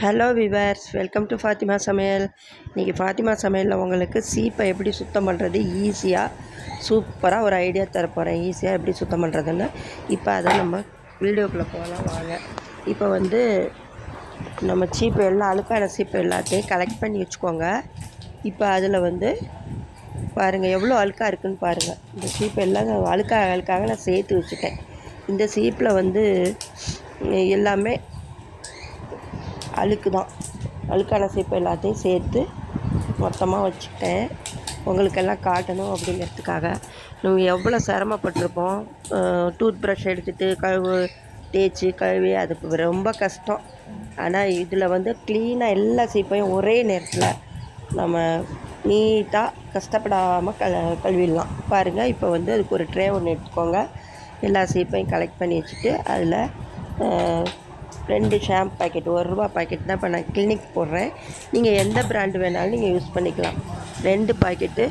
Hello viewers welcome to Fathima சமையல் இன்றைக்கி ஃபாத்திமா சமையலில் உங்களுக்கு சீப்பை எப்படி சுத்தம் பண்ணுறது ஈஸியாக சூப்பராக ஒரு ஐடியா தரப்போகிறேன் ஈஸியாக எப்படி சுத்தம் பண்ணுறதுன்னு இப்போ அதை நம்ம வீடியோக்குள்ளே போகலாம் வாங்க. இப்போ வந்து நம்ம சீப்பு எல்லாம் அழுக்கான சீப்பு எல்லாத்தையும் கலெக்ட் பண்ணி வச்சுக்கோங்க. இப்போ அதில் வந்து பாருங்கள் எவ்வளோ அழுக்காக இருக்குன்னு பாருங்கள் இந்த சீப்பு எல்லாம் அழுக்காக அழுக்காக நான் சேர்த்து வச்சுட்டேன். இந்த சீப்பில் வந்து எல்லாமே அழுக்கு தான் அழுக்கான சீப்பு எல்லாத்தையும் சேர்த்து மொத்தமாக வச்சுக்கிட்டேன். உங்களுக்கெல்லாம் காட்டணும் அப்படிங்கிறதுக்காக. நம்ம எவ்வளோ சிரமப்பட்டிருப்போம். டூத் ப்ரஷ் எடுத்துகிட்டு கழுவு தேய்ச்சி கழுவி அது ரொம்ப கஷ்டம். ஆனால் இதில் வந்து க்ளீனாக எல்லா சீப்பையும் ஒரே நேரத்தில் நம்ம நீட்டாக கஷ்டப்படாமல் கழ கழுவிடலாம். பாருங்கள் இப்போ வந்து அதுக்கு ஒரு ட்ரே ஒன்று எடுத்துக்கோங்க. எல்லா சீப்பையும் கலெக்ட் பண்ணி வச்சுட்டு அதில் ரெண்டு ஷாம்பு பாக்கெட் ஒரு ரூபா பாக்கெட் தான் இப்போ நான் கிளினிக் போடுறேன். நீங்கள் எந்த பிராண்டு வேணாலும் நீங்கள் யூஸ் பண்ணிக்கலாம். ரெண்டு பாக்கெட்டு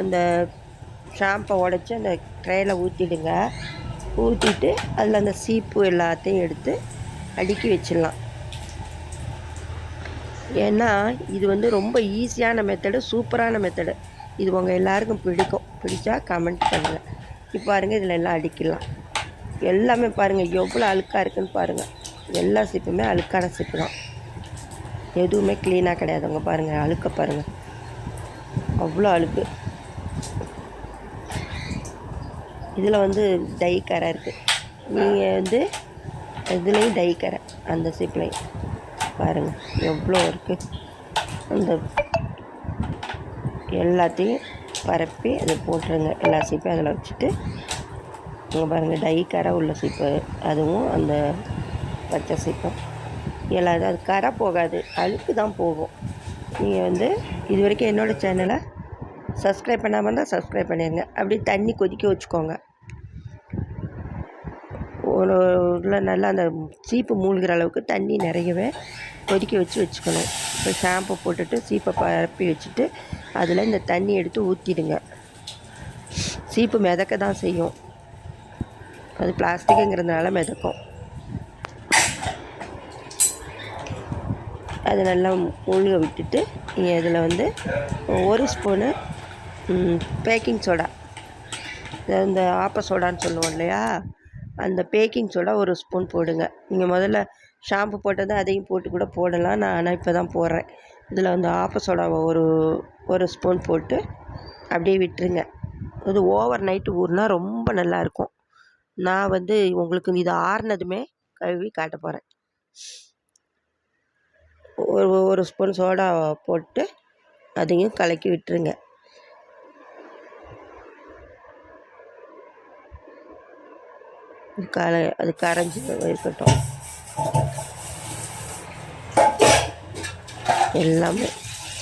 அந்த ஷாம்பை உடச்சி அந்த ட்ரேயில் ஊற்றிடுங்க ஊற்றிட்டு அதில் அந்த சீப்பு எல்லாத்தையும் எடுத்து அடுக்கி வச்சிடலாம். ஏன்னா இது வந்து ரொம்ப ஈஸியான மெத்தடு சூப்பரான மெத்தடு இது உங்கள் எல்லாருக்கும் பிடிக்கும். பிடிச்சா கமெண்ட் பண்ணுங்கள் இப்போ பாருங்கள் இதில் எல்லாம் அடிக்கலாம் எல்லாமே பாருங்கள் எவ்வளோ அழுக்காக இருக்குன்னு பாருங்கள் எல்லா சீப்புமே அழுக்கான சீப்பு தான். எதுவுமே க்ளீனாக கிடையாது அங்கே பாருங்கள் அழுக்க பாருங்கள் அவ்வளோ அழுக்கு. இதில் வந்து டை கரை இருக்குது நீங்கள் வந்து இதுலேயும் டை கரை அந்த சிப்லையும் பாருங்கள் எவ்வளோ இருக்குது அந்த எல்லாத்தையும் பரப்பி அதை போட்டுருங்க. எல்லா சீப்பையும் அதில் வச்சுட்டு இங்கே பாருங்கள் டை கரை உள்ள சீப்பு. அதுவும் அந்த பச்சை சீப்பம். எல்லாரும் அது கரை போகாது அழுக்கு தான் போகும். நீங்கள் வந்து இது வரைக்கும் என்னோடய சேனலை சப்ஸ்கிரைப் பண்ணாமல் இருந்தால் சப்ஸ்கிரைப் பண்ணிடுங்க அப்படி தண்ணி கொதிக்க வச்சுக்கோங்க. ஒரு உள்ள நல்லா அந்த சீப்பு மூழ்கிற அளவுக்கு தண்ணி நிறையவே கொதிக்க வச்சு வச்சுக்கணும். இப்போ ஷாம்பு போட்டுட்டு சீப்பை பரப்பி வச்சுட்டு அதில் இந்த தண்ணி எடுத்து ஊற்றிடுங்க சீப்பு மிதக்க தான் செய்யும். அது பிளாஸ்டிக்குங்கிறதுனால மிதக்கும். அது நல்லா மூழ்க விட்டுட்டு நீங்கள் இதில் வந்து ஒரு ஸ்பூனு பேக்கிங் சோடா. இந்த ஆப்ப சோடான்னு சொல்லுவோம் இல்லையா? அந்த பேக்கிங் சோடா ஒரு ஸ்பூன் போடுங்க. நீங்கள் முதல்ல ஷாம்பு போட்டது அதையும் போட்டு கூட போடலாம். நான் ஆனால் இப்போ தான் போடுறேன். இதில் வந்து ஆப்ப சோடாவை ஒரு ஒரு ஸ்பூன் போட்டு அப்படியே விட்டுருங்க. இது ஓவர் நைட்டு ஊறினா ரொம்ப நல்லாயிருக்கும் நான் வந்து உங்களுக்கு இது ஆறுனதுமே கழுவி காட்ட போகிறேன் ஒரு ஒரு ஸ்பூன் சோடா போட்டு அதையும் கலக்கி விட்டுருங்க. கல அது கரைஞ்சி இருக்கட்டும். எல்லாமே.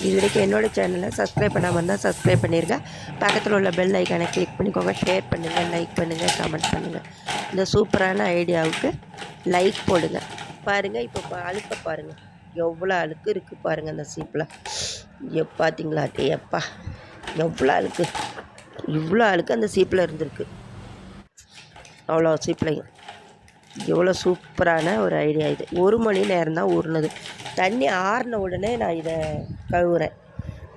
இது வரைக்கும் என்னோடய சேனலை சப்ஸ்கிரைப் பண்ணாமல் இருந்தால் சப்ஸ்கிரைப் பண்ணிடுங்க பக்கத்தில் உள்ள பெல் ஐக்கானை கிளிக் பண்ணிக்கோங்க. ஷேர் பண்ணுங்கள் லைக் பண்ணுங்கள் கமெண்ட் பண்ணுங்கள் இந்த சூப்பரான ஐடியாவுக்கு லைக் போடுங்க. பாருங்கள் இப்போ அழுத்த பாருங்கள் எவ்வளோ அழுக்கு இருக்குது பாருங்கள் அந்த சீப்பில். எப் பார்த்தீங்களா எப்பா எவ்வளோ அழுக்கு. இவ்வளோ அழுக்கு அந்த சீப்பில் இருந்திருக்கு. அவ்வளோ சீப்லையும் எவ்வளோ சூப்பரான ஒரு ஐடியா இது. ஒரு மணி நேரம் தான் ஊறினது. தண்ணி ஆறின உடனே நான் இதை கழுவுறேன்.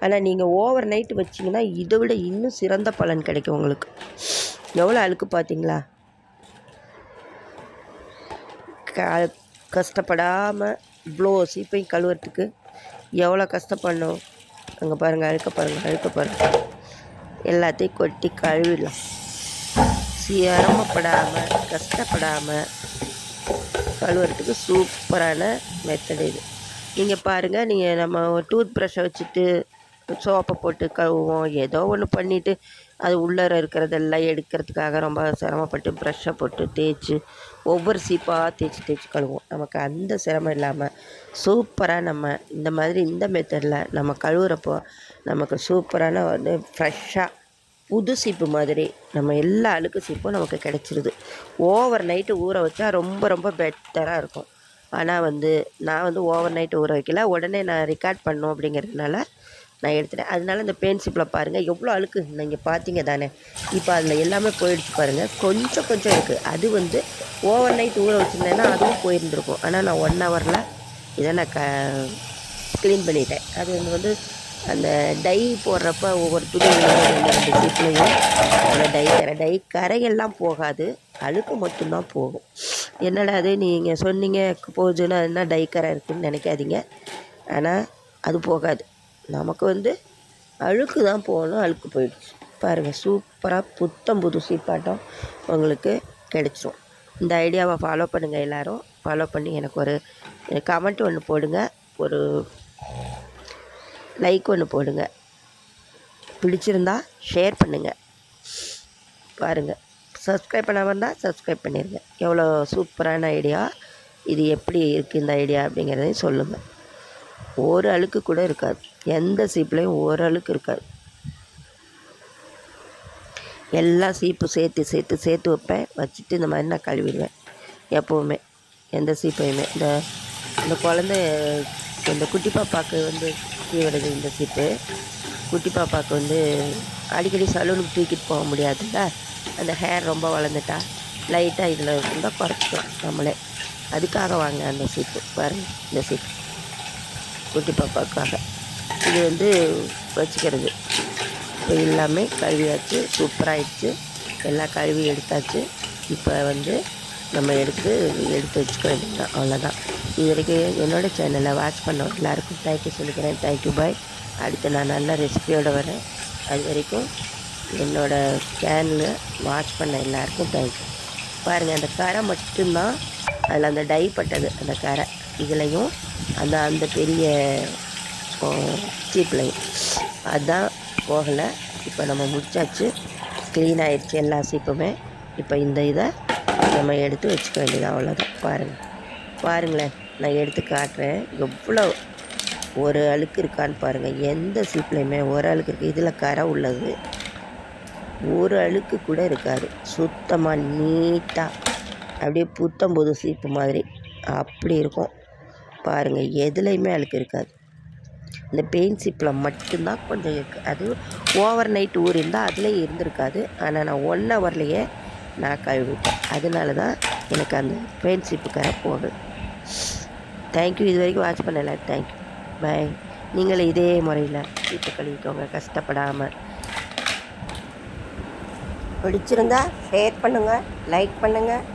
ஆனால் நீங்கள் ஓவர் நைட்டு வச்சிங்கன்னா இதை விட இன்னும் சிறந்த பலன் கிடைக்கும் உங்களுக்கு. எவ்வளோ அழுக்கு பார்த்தீங்களா? க கஷ்டப்படாமல் இவ்வளோ சீப்பையும் கழுவுறதுக்கு எவ்வளோ கஷ்டப்படணும்? அங்கே பாருங்கள் அழுக்க பாருங்கள் அழுக்க பாருங்கள் எல்லாத்தையும் கொட்டி கழுவிடலாம். சிரமப்படாமல் கஷ்டப்படாமல் கழுவுறதுக்கு சூப்பரான மெத்தட் இது. நீங்கள் பாருங்கள் நீங்கள் நம்ம டூத் ப்ரஷ்ஷை வச்சுட்டு சோப்பை போட்டு கழுவுவோம். ஏதோ ஒன்று பண்ணிவிட்டு அது உள்ளார இருக்கிறதெல்லாம் எடுக்கிறதுக்காக ரொம்ப சிரமப்பட்டு ப்ரெஷ்ஷை போட்டு தேய்ச்சி ஒவ்வொரு சீப்பாக தேய்ச்சி தேய்ச்சி கழுவுவோம். நமக்கு அந்த சிரமம் இல்லாமல் சூப்பராக நம்ம இந்த மாதிரி இந்த மெத்தடில் நம்ம கழுவுறப்போ நமக்கு சூப்பரான வந்து ஃப்ரெஷ்ஷாக புது சீப்பு மாதிரி நம்ம எல்லா அழுக்கு சீப்பும் நமக்கு கிடச்சிருது. ஓவர் நைட்டு ஊற வச்சா ரொம்ப ரொம்ப பெட்டராக இருக்கும். ஆனால் வந்து நான் வந்து ஓவர் நைட்டு ஊற வைக்கல. உடனே நான் ரெக்கார்ட் பண்ணோம் அப்படிங்கிறதுனால நான் எடுத்துட்டேன். அதனால இந்த பென்சிப்பில் பாருங்கள் எவ்வளோ அழுக்கு. நீங்கள் பார்த்தீங்க தானே? இப்போ அதில் எல்லாமே போயிடுச்சு பாருங்கள் கொஞ்சம் கொஞ்சம் இருக்குது அது வந்து ஓவர் நைட் ஊற வச்சுருந்தேன்னா அதுவும் போயிருந்துருக்கும். ஆனால் நான் ஒன் ஹவரில் இதை நான் க க்ளீன் பண்ணிட்டேன். அது வந்து வந்து அந்த டை போடுறப்ப ஒவ்வொரு துணி ரெண்டு ரெண்டு அந்த டை கரை டை கரையெல்லாம் போகாது. அழுக்கு மட்டும்தான் போகும். என்னடா அது நீங்கள் சொன்னீங்க போகுதுன்னா என்ன டை கரை இருக்குதுன்னு நினைக்காதீங்க. ஆனால் அது போகாது. நமக்கு வந்து அழுக்கு தான் போகணும் அழுக்கு போயிடுச்சு. பாருங்கள் சூப்பராக புத்தம் புது சீப்பாட்டம் உங்களுக்கு கிடைச்சிரும். இந்த ஐடியாவை ஃபாலோ பண்ணுங்கள் எல்லோரும். ஃபாலோ பண்ணி எனக்கு ஒரு கமெண்ட் ஒன்று போடுங்க. ஒரு லைக் ஒன்று போடுங்க. பிடிச்சிருந்தா ஷேர் பண்ணுங்கள் பாருங்கள் சப்ஸ்கிரைப் பண்ணாமல் இருந்தால் சப்ஸ்கிரைப் பண்ணிடுங்க எவ்வளோ சூப்பரான ஐடியா இது எப்படி இருக்குது இந்த ஐடியா அப்படிங்கிறதையும் சொல்லுங்கள் ஒரு அழுக்கு கூட இருக்காது. எந்த சீப்புலையும் ஓரளவுக்கு இருக்காது. எல்லா சீப்பு சேர்த்து சேர்த்து சேர்த்து வைப்பேன். வச்சுட்டு இந்த மாதிரி நான் கழுவிடுவேன். எப்போவுமே. எந்த சீப்பையுமே. இந்த இந்த குழந்த இந்த குட்டி பாப்பாவுக்கு வந்து தீவிடுது இந்த சீப்பு. குட்டி பாப்பாவுக்கு வந்து அடிக்கடி சலூனுக்கு தூக்கிட்டு போக முடியாதுல்ல? அந்த ஹேர் ரொம்ப வளர்ந்துட்டா லைட்டாக இதில் இருந்தால் குறைச்சிக்கலாம் நம்மளே. அதுக்காக வாங்க அந்த சீப்பு. பாருங்கள் இந்த சீப்பு. குட்டி பாப்பாவுக்காக. இது வந்து வச்சுக்கிறது. இப்போ எல்லாமே கழுவியாச்சு சூப்பராகிடுச்சு எல்லாம் கழுவி எடுத்தாச்சு. இப்போ வந்து நம்ம எடுத்து எடுத்து வச்சுக்க வேண்டியதான் அவ்வளோதான் இது வரைக்கும் என்னோடய சேனலை வாட்ச் பண்ண எல்லாருக்கும் தேங்க்யூ சொல்லிக்கிறேன். தேங்க்யூ பாய் அடுத்து நான் நல்ல ரெசிபியோடு வரேன். அது வரைக்கும் என்னோடய சேனலில் வாட்ச் பண்ண எல்லாருக்கும் தேங்க்யூ பாருங்கள் அந்த கரை மட்டும்தான் அதில் அந்த டை பட்டது அந்த கரை. இதுலேயும் அந்த அந்த பெரிய சீப்லையும் அதுதான் போகலை. இப்போ நம்ம முடிச்சாச்சு. க்ளீன் ஆகிடுச்சு எல்லா சீப்புமே. இப்போ இந்த இதை நம்ம எடுத்து வச்சுக்க வேண்டியது அவ்வளோதான் பாருங்கள் பாருங்களேன். நான் எடுத்து காட்டுறேன். எவ்வளோ ஒரு அழுக்கு இருக்கான்னு பாருங்கள் எந்த சீப்லையுமே ஒரு அழுக்கு இருக்குது இதில் கரை உள்ளது. ஒரு அழுக்கு கூட இருக்காது. சுத்தமாக நீட்டாக அப்படியே புத்தம் புது சீப்பு மாதிரி. அப்படி இருக்கும். பாருங்கள் எதுலேயுமே அழுக்கு இருக்காது. இந்த பெயிண்ட் சிப்பில் மட்டும்தான் கொஞ்சம் இருக்குது அது ஓவர் நைட் ஊறிஇருந்தால் அதில் இருந்திருக்காது. ஆனால் நான் ஒன் ஹவர்லேயே நான் கழுவிட்டேன். அதனால தான் எனக்கு அந்த பெயின் சிப்புக்காக போகுது தேங்க்யூ இது வரைக்கும் வாட்ச் பண்ணல. தேங்க்யூ பாய் நீங்களும் இதே முறையில் சீப்பு கழுவிக்கோங்க. கஷ்டப்படாமல் பிடிச்சிருந்தா ஷேர் பண்ணுங்கள் லைக் பண்ணுங்கள்